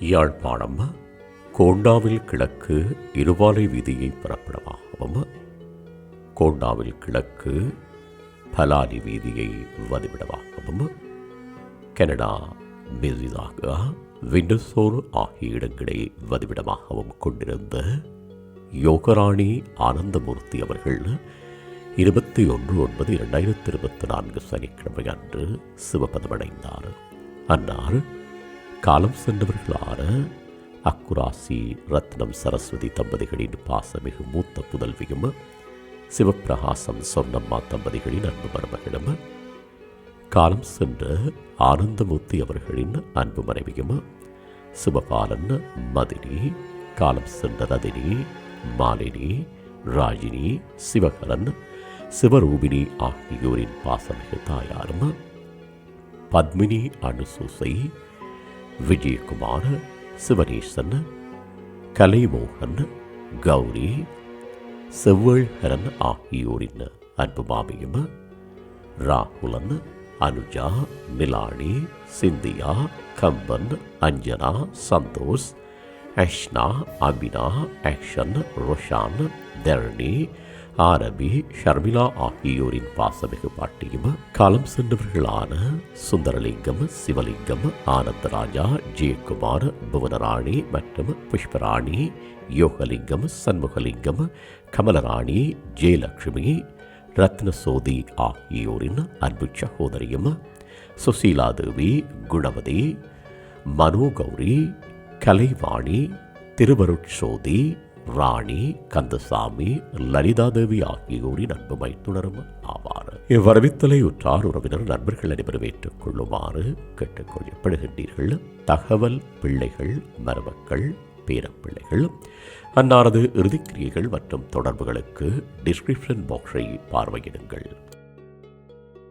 யாழ்ப்பாணம் கோண்டாவில் கிழக்கு இருவாலை வீதியை புறப்படமாகவும் கோண்டாவில் கிழக்கு பலாலி வீதியை வதிவிடமாகவும் கனடா மெரிதாக விண்டசோர் ஆகிய இடங்களை வதிவிடமாகவும் கொண்டிருந்த யோகராணி ஆனந்தமூர்த்தி அவர்கள் இருபத்தி ஒன்று ஒன்பது இரண்டாயிரத்தி இருபத்தி நான்கு சனிக்கிழமை அன்று சிவபதமடைந்தார். அன்னார் காலம் சென்றவர்களான அக்குராசி ரத்னம் சரஸ்வதி தம்பதிகளின் பாசமிகு மூத்த புதல்வியும் சிவப்பிரகாசம் சொன்னம்மா தம்பதிகளின் அன்பு மருமகளும் காலம் சென்ற ஆனந்தமூர்த்தி அவர்களின் அன்பு மனைவியும் சிவபாலன் மதினி காலம் சென்ற ரதினி மாலினி ராஜினி சிவகரன் சிவரூபிணி ஆகியோரின் பாசமிகு தாயாரும் பத்மினி அனுசூசை விஜயகுமார் சிவனேசன் கலைமோகன் கௌரி செவ்வழ்கரன் ஆகியோரின் அன்பு மாமியும் ராகுலன் அனுஜா நிலானி சிந்தியா கம்பன் அஞ்சனா சந்தோஷ் அஷ்னா அபினா ஆக்ஷன் ரோஷான் தரணி ஆரபி ஷர்மிளா ஆகியோரின் பாசமிகு பாட்டியும் காலம் சென்றவர்களான சுந்தரலிங்கம் சிவலிங்கம் ஆனந்தராஜா ஜெயக்குமார் புவனராணி மற்றும் புஷ்பராணி யோகலிங்கம் சண்முகலிங்கம் கமலராணி ஜெயலட்சுமி ரத்னசோதி ஆகியோரின் அன்பு சகோதரியும் சுசீலாதேவி குணவதி மனோகௌரி கலைவாணி திருவருட்சோதி ராணி கந்தசாமி லலிதாதேவி ஆகியோரின் அன்பு மைத்துணரும் ஆவார். இவ்வரவித்தலை உற்றார் உறவினர் நண்பர்கள் அனைவரும் ஏற்றுக் கொள்ளுமாறு கேட்டுக்கொள்ளப்படுகின்றீர்கள் தகவல் பிள்ளைகள் மருமக்கள் பேரப்பிள்ளைகள் அன்னாரது இறுதிக்கிரியைகள் மற்றும் தொடர்புகளுக்கு டிஸ்கிரிப்ஷன் பாக்ஸை பார்வையிடுங்கள்.